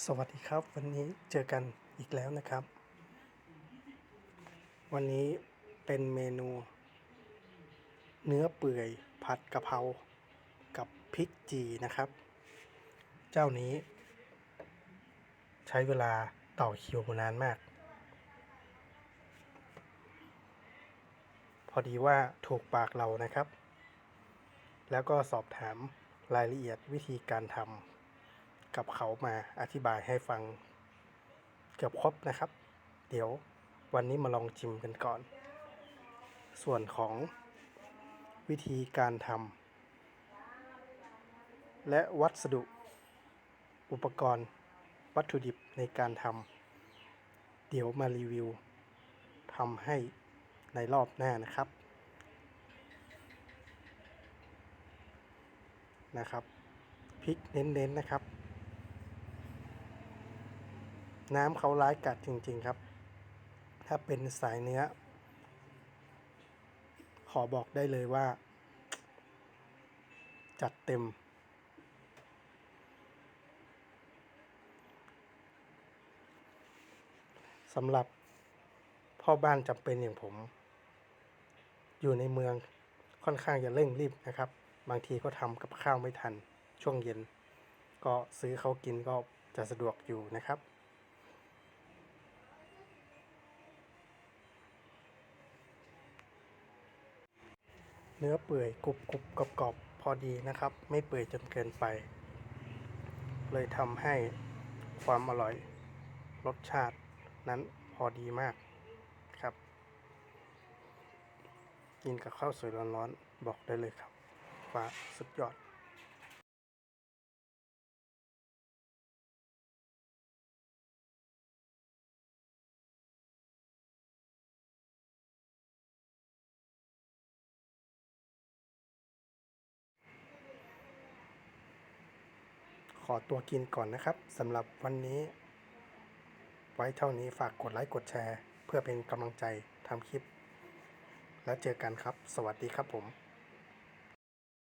สวัสดีครับ วันนี้เจอกันอีกแล้วนะครับ วันนี้เป็นเมนู เนื้อเปื่อยผัดกะเพรากับพริกจีนะครับ เจ้านี้ ใช้เวลาต่อคิวนานมาก พอดีว่าถูกปากเรานะครับ แล้วก็สอบถามรายละเอียดวิธีการทำ กับเขามาอธิบายให้ฟังเกือบครบนะครับ เดี๋ยววันนี้มาลองชิมกันก่อน ส่วนของวิธีการทำและวัสดุ อุปกรณ์วัตถุดิบในการทำเดี๋ยวมารีวิวทำให้ในรอบหน้านะครับนะครับพริกเน้นๆนะครับ น้ำเขาร้ายกัดจริง ๆครับ ถ้าเป็นสายเนื้อ ขอบอกได้เลยว่า จัดเต็ม สำหรับพ่อบ้านจำเป็นอย่างผม อยู่ในเมืองค่อนข้างจะเร่งรีบนะครับ บางทีก็ทำกับข้าวไม่ทันช่วงเย็น ก็ซื้อเขากินก็จะสะดวกอยู่นะครับ เนื้อเปื่อยกรุบกรุบกรอบกรอบพอดีนะครับ ไม่เปื่อยจนเกินไป เลยทำให้ความอร่อยรสชาตินั้นพอดีมากครับ กินกับข้าวสวยร้อนๆบอกได้เลยครับว่าสุดยอด ขอตัวกินก่อนนะครับสำหรับวันนี้ ไว้เท่านี้ฝากกดไลค์กดแชร์ เพื่อเป็นกำลังใจทำคลิป แล้วเจอกันครับ สวัสดีครับผม